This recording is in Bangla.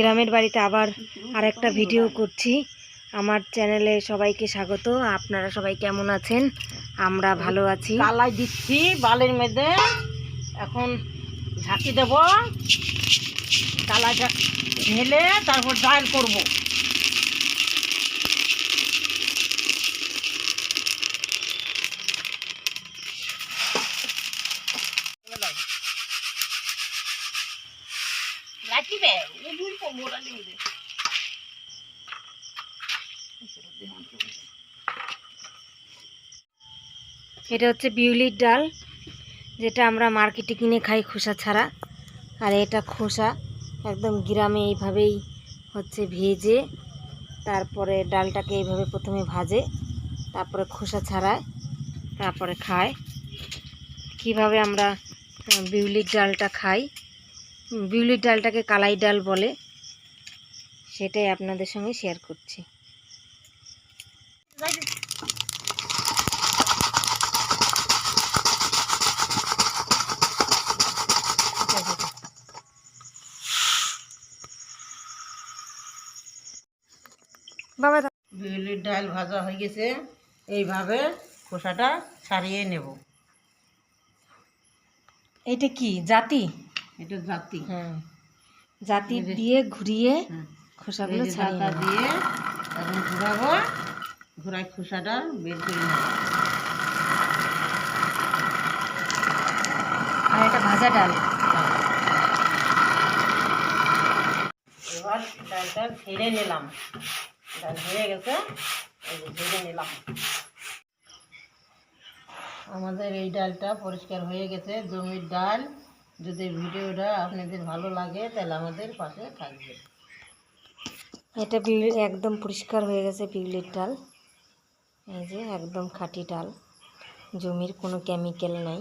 গ্রামের বাড়িতে আবার আরেকটা ভিডিও করছি। আমার চ্যানেলে সবাইকে স্বাগত। আপনারা সবাই কেমন আছেন? আমরা ভালো আছি। কালাই দিচ্ছি বালের মধ্যে এখন ঝাঁকি দেব। কালাইটা ঢেলে তারপর ডাল করব। লাগিবে উবুল পমোরা লিবে এটা হচ্ছে বিউলির ডাল, যেটা আমরা মার্কেটে কিনে খাই খোসা ছাড়া। আর এটা খোসা, একদম গ্রামে এইভাবেই হচ্ছে ভেজে, তারপরে ডালটাকে এইভাবে প্রথমে ভাজে, তারপরে খোসা ছাড়ায়, তারপরে খায়। কীভাবে আমরা বিউলির ডালটা খাই বিউলির ডালটাকে কালাই ডাল বলে সেটাই আপনাদের সঙ্গে শেয়ার করছি বাবা। বিউলির ডাল ভাজা হয়ে গেছে এইভাবে খোসাটা ছাড়িয়ে নেব এটা কি জাতি এটা জাতি। হ্যাঁ জাতি দিয়ে ঘুরিয়ে। খোসাগুলো নেব। দিয়ে এখন ঘুরাবো। ঘুরাই খোসাটা বের করে নেব। আর এটা ভাজা ডাল। এবার ডালটা ঝেড়ে নিলাম। ডাল হয়ে গেছে ঝেড়ে নিলাম। আমাদের এই ডালটা পরিষ্কার হয়ে গেছে জমির ডাল। যদি ভিডিওটা আপনাদের ভালো লাগে, তাহলে আমাদের পাশে থাকবে এটা একদম পরিষ্কার হয়ে গেছে পিগলির ডাল। এই যে একদম খাঁটি ডাল। জমির কোনো কেমিক্যাল নাই।